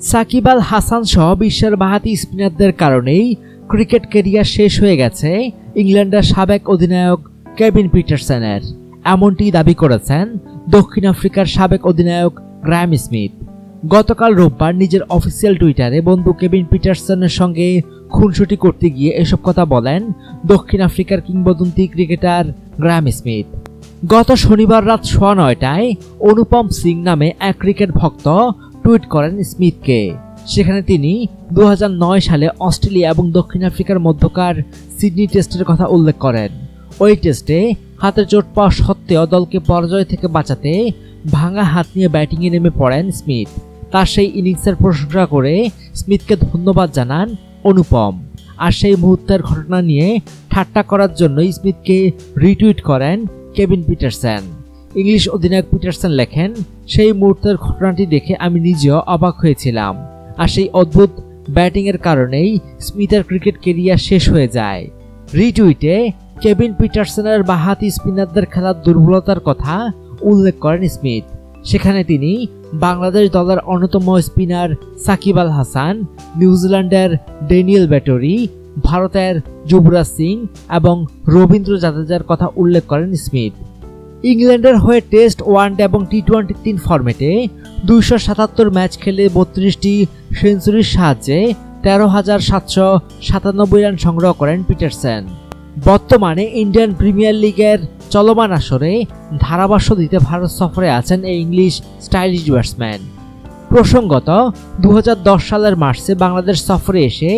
সাকিব আল হাসান সহ বিশ্বের বাহাতি স্পিনারদের কারণেই ক্রিকেট কেরিয়ার শেষ হয়ে গেছে ইংল্যান্ডের সাবেক অধিনায়ক কেভিন পিটারসনের। এমনটি দাবি করেছেন দক্ষিণ আফ্রিকার সাবেক অধিনায়ক গ্রায়াম স্মিথ। গতকাল রোববার নিজের অফিসিয়াল টুইটারে বন্ধু কেভিন পিটারসনের সঙ্গে খুনসুটি করতে গিয়ে এসব কথা বলেন দক্ষিণ আফ্রিকার কিংবদন্তি ক্রিকেটার গ্রায়াম স্মিথ। গত শনিবার রাত সোয়া নয়টায় অনুপম সিং নামে এক ক্রিকেট ভক্ত টুইট করেন স্মিথকে। সেখানে তিনি দু হাজার নয় সালে অস্ট্রেলিয়া এবং দক্ষিণ আফ্রিকার মধ্যকার সিডনি টেস্টের কথা উল্লেখ করেন। ওই টেস্টে হাতের চোট পাওয়া সত্ত্বেও দলকে পরাজয় থেকে বাঁচাতে ভাঙা হাত নিয়ে ব্যাটিংয়ে নেমে পড়েন স্মিথ। তার সেই ইনিংসের প্রশংসা করে স্মিথকে ধন্যবাদ জানান অনুপম। আর সেই মুহূর্তের ঘটনা নিয়ে ঠাট্টা করার জন্য স্মিথকে রিটুইট করেন কেভিন পিটারসন। ইংলিশ অধিনায়ক পিটারসন লেখেন, সেই মুহূর্তের ঘটনাটি দেখে আমি নিজেও অবাক হয়েছিলাম। আর সেই অদ্ভুত ব্যাটিংয়ের কারণেই স্মিথের ক্রিকেট কেরিয়ার শেষ হয়ে যায়। রিটুইটে, কেভিন পিটারসনের বাহাতি স্পিনারদের খেলার দুর্বলতার কথা উল্লেখ করেন স্মিথ। সেখানে তিনি বাংলাদেশ দলের অন্যতম স্পিনার সাকিব আল হাসান, নিউজিল্যান্ডের ডেনিয়েল ব্যাটরি, ভারতের যুবরাজ সিং এবং রবীন্দ্র জাদেজার কথা উল্লেখ করেন স্মিথ। ইংল্যান্ডের হয়ে টেস্ট ওয়ানডে এবং টি টোয়েন্টি তিন ফরম্যাটে দুইশো সাতাত্তর ম্যাচ খেলে বত্রিশটি সেঞ্চুরির সাহায্যে তেরো হাজার সাতশো সাতানব্বই রান সংগ্রহ করেন পিটারসন। বর্তমানে ইন্ডিয়ান প্রিমিয়ার লিগের চলমান আসরে ধারাভাষ্য দিতে ভারত সফরে আছেন এই ইংলিশ স্টাইলিশ ব্যাটসম্যান। প্রসঙ্গত দু হাজার দশ সালের মার্চে বাংলাদেশ সফরে এসে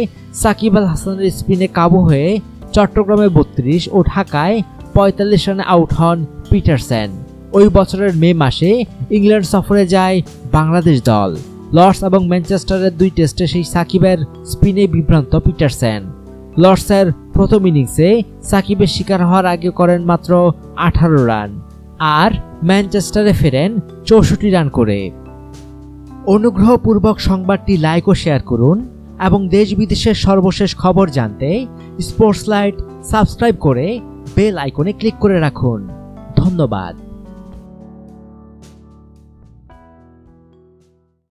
সাকিব আল হাসানের স্পিনে কাবু হয়ে চট্টগ্রামে বত্রিশ ও ঢাকায় পঁয়তাল্লিশ রানে আউট হন পিটারসেন। ওই বছরের মে মাসে ইংল্যান্ড সফরে যায় বাংলাদেশ দল। লর্ডস এবং ম্যানচেস্টারের দুই টেস্টে সেই সাকিবের স্পিনে বিভ্রান্ত পিটারসেন। লর্ডসের প্রথম ইনিংসে সাকিবের শিকার হওয়ার আগে করেন মাত্র আঠারো রান, আর ম্যানচেস্টারে ফেরেন চৌষট্টি রান করে। অনুগ্রহপূর্বক সংবাদটি লাইক ও শেয়ার করুন এবং দেশ বিদেশের সর্বশেষ খবর জানতে স্পোর্টস লাইট সাবস্ক্রাইব করে বেল আইকনে ক্লিক করে রাখুন। ধন্যবাদ।